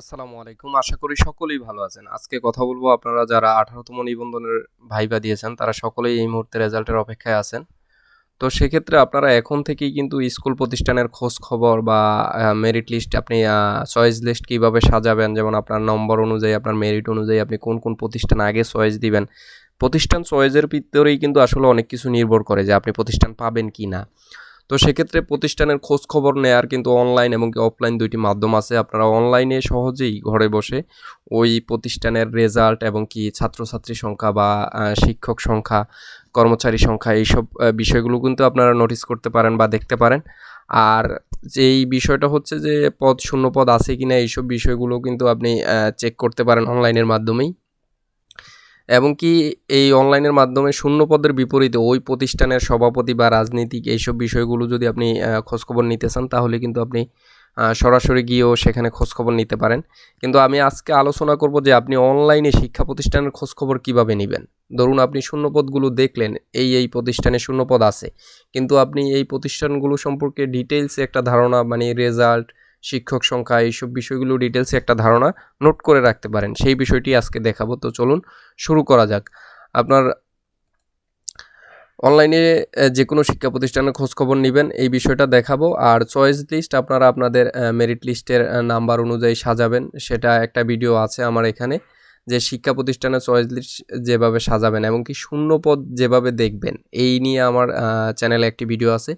আসসালামু আলাইকুম। আশা করি সকলেই ভালো আছেন। আজকে কথা বলব আপনারা যারা আঠারোতম নিবন্ধনের ভাইবা দিয়েছেন, তারা সকলেই এই মুহূর্তে রেজাল্টের অপেক্ষায় আছেন। তো সেক্ষেত্রে আপনারা এখন থেকেই কিন্তু স্কুল প্রতিষ্ঠানের খোঁজ খবর বা মেরিট লিস্ট আপনি চয়েস লিস্ট কীভাবে সাজাবেন, যেমন আপনার নম্বর অনুযায়ী, আপনার মেরিট অনুযায়ী আপনি কোন কোন প্রতিষ্ঠান আগে চয়েস দিবেন। প্রতিষ্ঠান চয়েসের ভিতরেই কিন্তু আসলে অনেক কিছু নির্ভর করে যে আপনি প্রতিষ্ঠান পাবেন কি না তো সেক্ষেত্রে প্রতিষ্ঠানের খোঁজ খবর নেয়ার কিন্তু অনলাইন এবং অফলাইন দুইটি মাধ্যম আছে। আপনারা অনলাইনে সহজেই ঘরে বসে ওই প্রতিষ্ঠানের রেজাল্ট এবং কি ছাত্রছাত্রী সংখ্যা বা শিক্ষক সংখ্যা, কর্মচারী সংখ্যা এইসব বিষয়গুলো কিন্তু আপনারা নোটিস করতে পারেন বা দেখতে পারেন। আর যেই বিষয়টা হচ্ছে যে পদ শূন্য পদ আছে কি না এইসব বিষয়গুলো কিন্তু আপনি চেক করতে পারেন অনলাইনের মাধ্যমেই। এবং কি এই অনলাইনের মাধ্যমে শূন্য পদের বিপরীতে ওই প্রতিষ্ঠানের সভাপতি বা রাজনীতিক এইসব বিষয়গুলো যদি আপনি খোঁজখবর নিতে চান, তাহলে কিন্তু আপনি সরাসরি গিয়েও সেখানে খোঁজখবর নিতে পারেন। কিন্তু আমি আজকে আলোচনা করব যে আপনি অনলাইনে শিক্ষা প্রতিষ্ঠানের খোঁজখবর কীভাবে নেবেন। ধরুন আপনি শূন্যপদগুলো দেখলেন, এই এই প্রতিষ্ঠানে শূন্যপদ আছে। কিন্তু আপনি এই প্রতিষ্ঠানগুলো সম্পর্কে ডিটেলসে একটা ধারণা মানে রেজাল্ট শিক্ষক সংখ্যা, এইসব বিষয়গুলো ডিটেলসে একটা ধারণা নোট করে রাখতে পারেন। সেই বিষয়টি আজকে দেখাবো। তো চলুন শুরু করা যাক। আপনার অনলাইনে যে কোনো শিক্ষা প্রতিষ্ঠানের খোঁজখবর নেবেন, এই বিষয়টা দেখাবো। আর চয়েস লিস্ট আপনারা আপনাদের মেরিট লিস্টের নাম্বার অনুযায়ী সাজাবেন। সেটা একটা ভিডিও আছে আমার এখানে। যে শিক্ষা প্রতিষ্ঠানের চয়েস যেভাবে সাজাবেন এবং কি শূন্য পদ যেভাবে দেখবেন, এই নিয়ে আমার চ্যানেলে একটি ভিডিও আছে।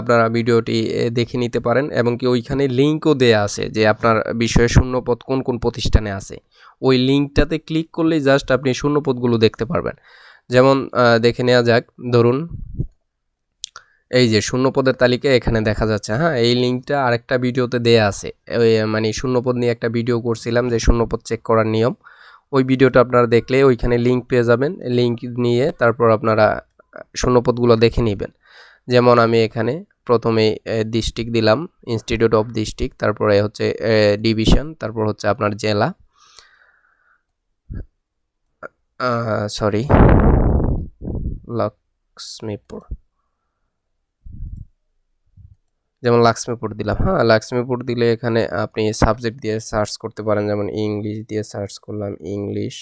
আপনারা ভিডিওটি দেখে নিতে পারেন এবং কি ওইখানে লিঙ্কও দেয়া আছে যে আপনার বিষয়ে শূন্যপদ কোন কোন প্রতিষ্ঠানে আছে। ওই লিঙ্কটাতে ক্লিক করলেই জাস্ট আপনি শূন্যপদগুলো দেখতে পারবেন। যেমন দেখে নেওয়া যাক, ধরুন, এই যে শূন্যপদের তালিকা এখানে দেখা যাচ্ছে হ্যাঁ এই লিঙ্কটা আরেকটা ভিডিওতে দেয়া আছে। মানে শূন্যপদ নিয়ে একটা ভিডিও করছিলাম যে শূন্যপদ চেক করার নিয়ম। ওই ভিডিওটা আপনারা দেখলে ওইখানে লিঙ্ক পেয়ে যাবেন। লিঙ্ক নিয়ে তারপর আপনারা শূন্যপদগুলো দেখে নেবেন। যেমন আমি এখানে প্রথমে ডিস্ট্রিক্ট দিলাম ইনস্টিটিউট অফ ডিস্ট্রিক্ট তারপরে হচ্ছে ডিভিশন তারপর হচ্ছে আপনার জেলা। সরি লক্ষ্মীপুর যেমন লক্ষ্মীপুর দিলাম। হ্যাঁ লক্ষ্মীপুর দিলে এখানে আপনি সাবজেক্ট দিয়ে সার্চ করতে পারেন। যেমন ইংলিশ দিয়ে সার্চ করলাম ইংলিশ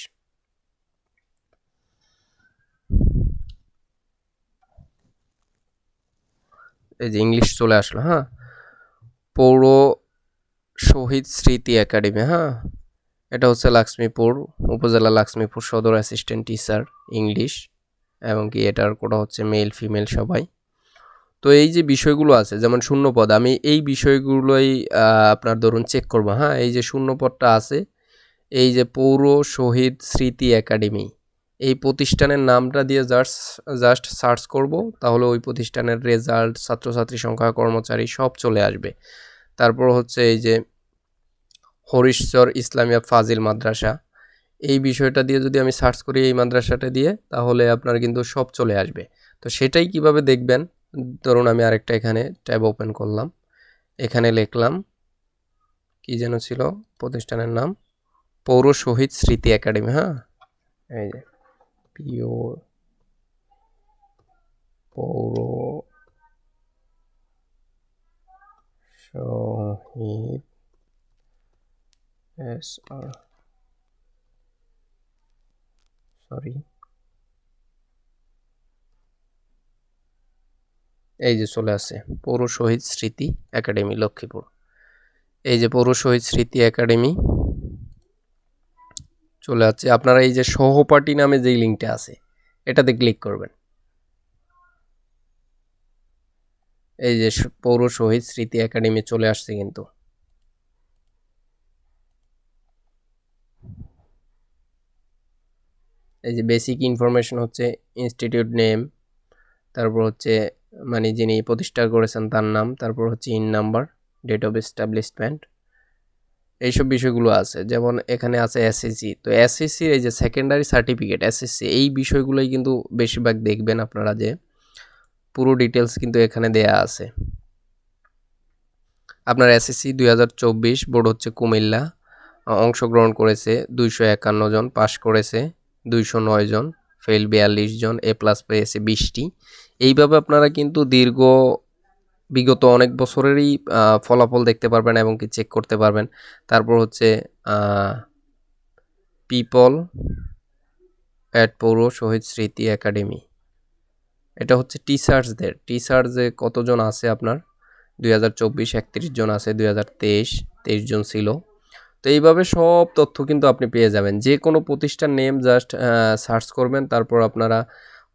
এই যে ইংলিশ চলে আসলো হ্যাঁ। পৌর শহীদ স্মৃতি একাডেমি হ্যাঁ। এটা হচ্ছে লক্ষ্মীপুর উপজেলা লক্ষ্মীপুর সদর অ্যাসিস্ট্যান্ট টিচার ইংলিশ এবং কি এটার কোটা হচ্ছে মেল ফিমেল সবাই। তো এই যে বিষয়গুলো আছে, যেমন শূন্যপদ, আমি এই বিষয়গুলোই আপনার ধরুন চেক করব হ্যাঁ? এই যে শূন্যপদটা আছে, এই যে পৌর শহীদ স্মৃতি একাডেমি, এই প্রতিষ্ঠানের নামটা দিয়ে জাস্ট জাস্ট সার্চ করব, তাহলে ওই প্রতিষ্ঠানের রেজাল্ট, ছাত্রছাত্রী সংখ্যা, কর্মচারী সব চলে আসবে। তারপর হচ্ছে এই যে হরিশ্বর ইসলামিয়া ফাজিল মাদ্রাসা, এই বিষয়টা দিয়ে যদি আমি সার্চ করি এই মাদ্রাসাটা দিয়ে, তাহলে আপনার কিন্তু সব চলে আসবে। তো সেটাই কীভাবে দেখবেন? ধরুন আমি আরেকটা এখানে ট্যাব ওপেন করলাম। এখানে লিখলাম, কি যেন ছিল প্রতিষ্ঠানের নাম? পৌর শহীদ স্মৃতি একাডেমি হ্যাঁ? এই যে, পিও, পৌর শহীদ এস আর, সরি। এই যে চলে আসে, পৌর শহীদ স্মৃতি একাডেমি, লক্ষ্মীপুর। এই যে পৌর শহীদ স্মৃতি একাডেমি, চলে আসছে। আপনারা এই যে সহপাঠী নামে যেই লিঙ্কটা আছে, এটাতে ক্লিক করবেন। এই যে পৌর শহীদ স্মৃতি একাডেমি চলে আসছে কিন্তু। এই যে বেসিক ইনফরমেশন হচ্ছে ইনস্টিটিউট নেম তারপর হচ্ছে মানে যিনি প্রতিষ্ঠা করেছেন তার নাম, তারপর হচ্ছে in number date of establishment এইসব বিষয়গুলো আছে। যেমন এখানে আছে এসএসসি তো এসএসসির এই যে সেকেন্ডারি সার্টিফিকেট এসএসসি এই বিষয়গুলোই কিন্তু বেশিরভাগ দেখবেন আপনারা যে পুরো ডিটেলস কিন্তু এখানে দেয়া আছে। আপনার এসএসসি দুই হাজার চব্বিশ, বোর্ড হচ্ছে কুমিল্লা, অংশগ্রহণ করেছে দুইশো একান্ন জন, পাশ করেছে দুইশো নয় জন। ফেল বিয়াল্লিশ জন এ প্লাস পেয়েছে বিশটি। এইভাবে আপনারা কিন্তু দীর্ঘ, বিগত অনেক বছরেরই ফলাফল দেখতে পারবেন এবং কি চেক করতে পারবেন। তারপর হচ্ছে পিপল অ্যাট পৌর শহীদ স্মৃতি একাডেমি এটা হচ্ছে টিচার্সদের টিচার্সে কতজন আছে আপনার? দুই হাজার চব্বিশ একত্রিশ জন আছে, দুই হাজার তেইশ তেইশ জন ছিল। তো এইভাবে সব তথ্য কিন্তু আপনি পেয়ে যাবেন। যে কোনো প্রতিষ্ঠান নেম জাস্ট সার্চ করবেন, তারপর আপনারা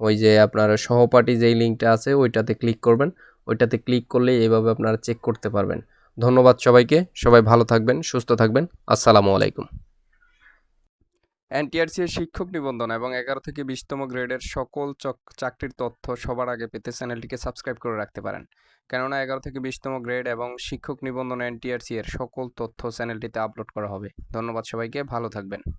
ওই যে আপনার সহপাঠী যেই লিঙ্কটা আছে ওইটাতে ক্লিক করবেন। ওইটাতে ক্লিক করলে এইভাবে আপনারা চেক করতে পারবেন। ধন্যবাদ সবাইকে। সবাই ভালো থাকবেন, সুস্থ থাকবেন। আসসালামু আলাইকুম। এনটিআরসি এর শিক্ষক নিবন্ধন এবং এগারো থেকে বিশতম গ্রেডের সকল চক- চাকরির তথ্য সবার আগে পেতে চ্যানেলটিকে সাবস্ক্রাইব করে রাখতে পারেন। কেননা এগারো থেকে বিশতম গ্রেড এবং শিক্ষক নিবন্ধন এনটিআরসি এর সকল তথ্য চ্যানেলটিতে আপলোড করা হবে। ধন্যবাদ সবাইকে, ভালো থাকবেন।